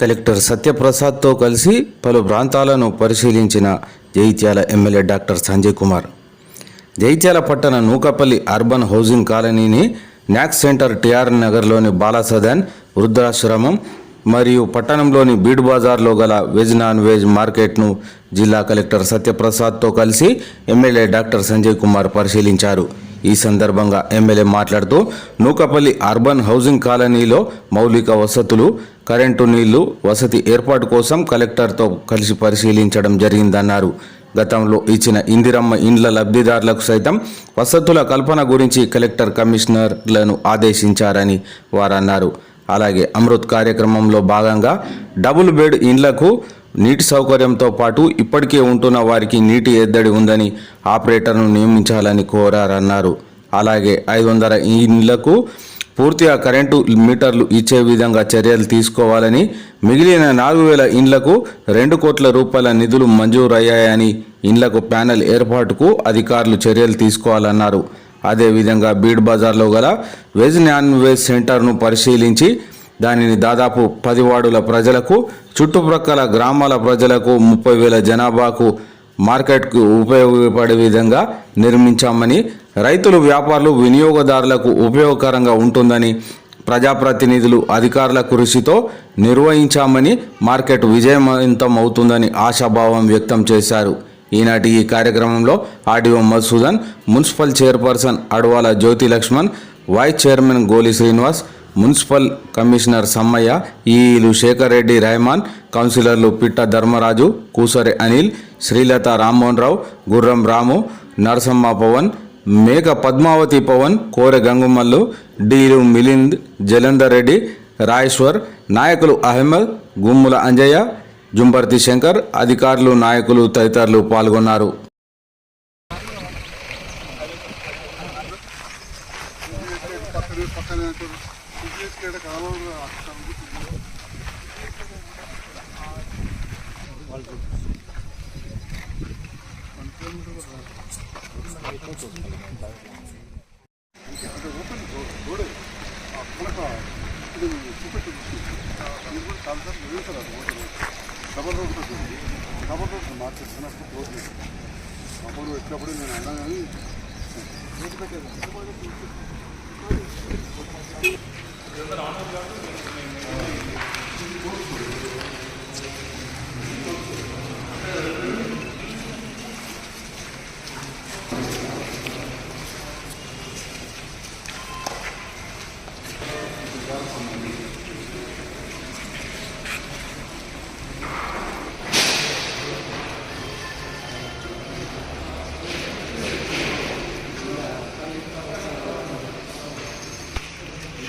Collector సత్యప్రసాద్తో కలిసి పలు ప్రాంతాలను పరిశీలించిన జైత్యాల ఎమ్మెల్యే డాక్టర్ సంజయ్ కుమార్. జైత్యాల పట్టణ నూకపల్లి అర్బన్ హౌసింగ్ కాలనీని న్యాక్ సెంటర్ టిఆర్ నగర్లోని బాలాసదన్ వృద్ధాశ్రమం మరియు పట్టణంలోని బీడ్ బజార్లో గల వెజ్ నాన్ వెజ్ మార్కెట్ను జిల్లా కలెక్టర్ సత్యప్రసాద్తో కలిసి ఎమ్మెల్యే డాక్టర్ సంజయ్ కుమార్ పరిశీలించారు. ఈ సందర్భంగా ఎమ్మెల్యే మాట్లాడుతూ నూకపల్లి అర్బన్ హౌసింగ్ కాలనీలో మౌలిక వసతులు కరెంటు నీళ్ళు వసతి ఏర్పాటు కోసం కలెక్టర్తో కలిసి పరిశీలించడం జరిగిందన్నారు. గతంలో ఇచ్చిన ఇందిరమ్మ ఇండ్ల లబ్ధిదారులకు సైతం వసతుల కల్పన గురించి కలెక్టర్ కమిషనర్లను ఆదేశించారని వారన్నారు. అలాగే అమృత్ కార్యక్రమంలో భాగంగా డబుల్ బెడ్ ఇండ్లకు నీటి సౌకర్యంతో పాటు ఇప్పటికే ఉంటున్న వారికి నీటి ఎద్దడి ఉందని ఆపరేటర్ను నియమించాలని కోరారన్నారు. అలాగే ఐదు వందల ఇండ్లకు పూర్తిగా కరెంటు మీటర్లు ఇచ్చే విధంగా చర్యలు తీసుకోవాలని మిగిలిన నాలుగు వేల ఇండ్లకు రెండు కోట్ల రూపాయల నిధులు మంజూరయ్యాయని ఇండ్లకు ప్యానెల్ ఏర్పాటుకు అధికారులు చర్యలు తీసుకోవాలన్నారు. అదేవిధంగా బీడ్ బజార్లో గల వెజ్ నాన్ వెజ్ సెంటర్ను పరిశీలించి దానిని దాదాపు పది వార్డుల ప్రజలకు చుట్టుప్రక్కల గ్రామాల ప్రజలకు ముప్పై వేల జనాభాకు మార్కెట్కు ఉపయోగపడే విధంగా నిర్మించామని రైతులు వ్యాపారులు వినియోగదారులకు ఉపయోగకరంగా ఉంటుందని ప్రజాప్రతినిధులు అధికారుల కృషితో నిర్వహించామని మార్కెట్ విజయవంతం అవుతుందని ఆశాభావం వ్యక్తం చేశారు. ఈనాటి ఈ కార్యక్రమంలో RDO Madhusudan municipal chairperson Adavala Jyothi Lakshman vice chairman Goli Srinivas municipal commissioner Sammaiah ఈలు శేఖర్ రెడ్డి రెహమాన్ కౌన్సిలర్లు పిట్ట ధర్మరాజు కూసరి అనిల్ శ్రీలత రామ్మోహన్ రావు గుర్రం రాము నరసమ్మ పవన్ మేక పద్మావతి పవన్ కోరె గంగుమల్లు డీలు మిలింద్ జలంధర్ రెడ్డి రాయేశ్వర్ నాయకులు అహ్మద్ గుమ్ముల అంజయ్య జుంబర్తి శంకర్ అధికారులు నాయకులు తదితరులు పాల్గొన్నారు. పక్కన డబల్ రోడ్ ఉంటుంది డబల్ రోడ్ మార్చేస్తున్నప్పుడు రోడ్ అప్పుడు వచ్చినప్పుడు నేను అన్నా కానీ இது வந்து ராணுவ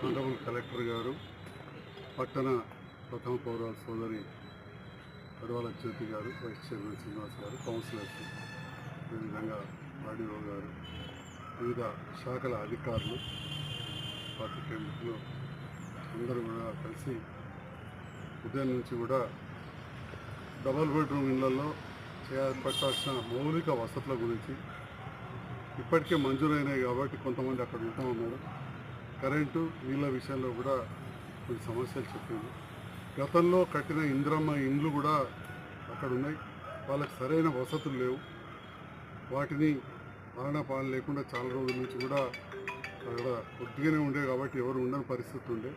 మండపం కలెక్టర్ గారు పట్టణ ప్రథమ పౌర సోదరి అడవాల జ్యోతి గారు వైస్ చైర్మన్ శ్రీనివాస్ గారు కౌన్సిలర్స్ అదేవిధంగా ఆర్డీఓ గారు వివిధ శాఖల అధికారులు పార్టీ మిత్రులు అందరూ కూడా కలిసి ఉదయం నుంచి కూడా డబల్ బెడ్రూమ్ ఇళ్ళలో చేపట్టాల్సిన మౌలిక వసతుల గురించి ఇప్పటికే మంజూరైనాయి కాబట్టి కొంతమంది అక్కడ ఉంటా ఉన్నారు కరెంటు నీళ్ళ విషయంలో కూడా కొన్ని సమస్యలు చెప్పింది గతంలో కట్టిన ఇంద్రమ్మ ఇండ్లు కూడా అక్కడ ఉన్నాయి. వాళ్ళకి సరైన వసతులు లేవు. వాటిని పాలన లేకుండా చాలా రోజుల నుంచి కూడా అక్కడ కొద్దిగానే ఉండే కాబట్టి ఎవరు ఉండని పరిస్థితి ఉండే.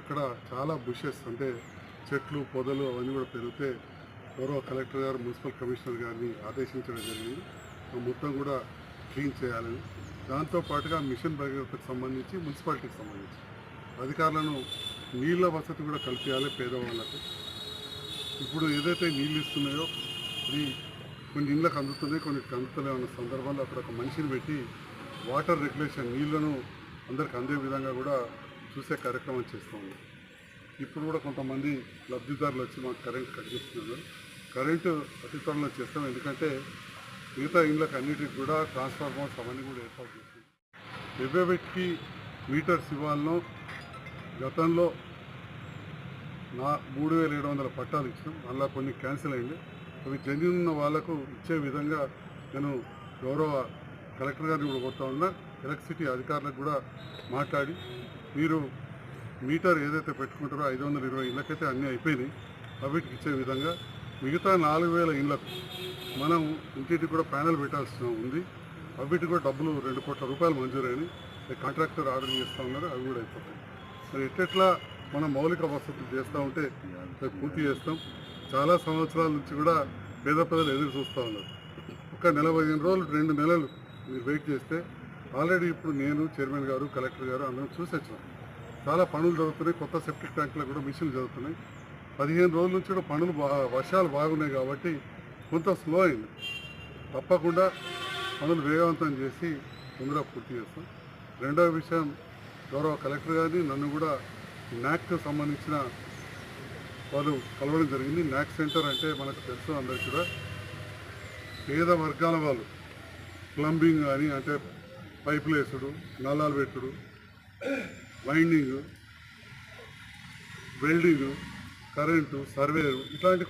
అక్కడ చాలా బుషెస్ అంటే చెట్లు పొదలు అవన్నీ కూడా పెరిగితే గౌరవ కలెక్టర్ గారు మున్సిపల్ కమిషనర్ గారిని ఆదేశించడం జరిగింది. మొత్తం కూడా క్లీన్ చేయాలని. దాంతో పాటుగా మిషన్ భగీరథకు సంబంధించి మున్సిపాలిటీకి సంబంధించి అధికారులను నీళ్ళ వసతి కూడా కల్పించాలి పేదవాళ్ళకు. ఇప్పుడు ఏదైతే నీళ్ళు ఇస్తున్నాయో అది కొన్ని ఇళ్ళకి అందుతున్నాయి కొన్ని అందుతలే ఉన్న సందర్భంలో అక్కడ ఒక మనిషిని పెట్టి వాటర్ రెగ్యులేషన్ నీళ్ళను అందరికి అందే విధంగా కూడా చూసే కార్యక్రమం చేస్తాము ఇప్పుడు కూడా కొంతమంది లబ్ధిదారులు వచ్చి మాకు కరెంట్ కట్ చేస్తున్నారు. కరెంటు అతి త్వరలో చేస్తాం ఎందుకంటే మిగతా ఇళ్ళకి అన్నిటికి కూడా ట్రాన్స్ఫార్మర్స్ అవన్నీ కూడా ఏర్పాటు చేస్తాం ఎవెవెట్కి మీటర్స్ ఇవ్వాలనో గతంలో నా మూడు వేల ఏడు వందల పట్టాలు ఇచ్చాం అలా కొన్ని క్యాన్సిల్ అయింది. అవి జెన్యున్ ఉన్న వాళ్ళకు ఇచ్చే విధంగా నేను గౌరవ కలెక్టర్ గారిని కూడా కొడతా ఉన్నా. ఎలక్ట్రిసిటీ అధికారులకు కూడా మాట్లాడి మీరు మీటర్ ఏదైతే పెట్టుకుంటారో ఐదు వందల ఇరవై ఇళ్ళకైతే అన్నీ అయిపోయినాయి. అవిటికి ఇచ్చే విధంగా మిగతా నాలుగు వేల ఇళ్ళకు మనం ఇంటికి కూడా ప్యానెల్ పెట్టాల్సిన ఉంది. అవిటికి కూడా డబ్బులు రెండు కోట్ల రూపాయలు మంజూరైనవి కాంట్రాక్టర్ ఆర్డర్ చేస్తూ ఉన్నారు అవి కూడా అయిపోతాయి. మరి ఎట్లెట్లా మనం మౌలిక వసతులు చేస్తూ ఉంటే పూర్తి చేస్తాం. చాలా సంవత్సరాల నుంచి కూడా పేద ప్రజలు ఎదురు చూస్తూ ఉన్నారు. ఒక నెల పదిహేను రోజులు రెండు నెలలు మీరు వెయిట్ చేస్తే ఆల్రెడీ ఇప్పుడు నేను చైర్మన్ గారు కలెక్టర్ గారు అందరం చూసి వచ్చాం చాలా పనులు జరుగుతున్నాయి. కొత్త సెప్టిక్ ట్యాంకులో కూడా మిషన్లు జరుగుతున్నాయి. పదిహేను రోజుల నుంచి కూడా పనులు వర్షాలు బాగున్నాయి కాబట్టి కొంత స్లో అయింది. తప్పకుండా పనులు వేగవంతం చేసి తొందరగా పూర్తి చేస్తాం. రెండవ విషయం గౌరవ కలెక్టర్ గారిని నన్ను కూడా న్యాక్కి సంబంధించిన వాళ్ళు కలవడం జరిగింది. న్యాక్ సెంటర్ అంటే మనకు తెలుసు అందరికీ కూడా. పేద వర్గాల వాళ్ళు ప్లంబింగ్ అని అంటే పైపులు వేసుడు నల్లాలు పెట్టుడు వైండింగ్ వెల్డింగ్ కరెంటు సర్వేరు ఇట్లాంటి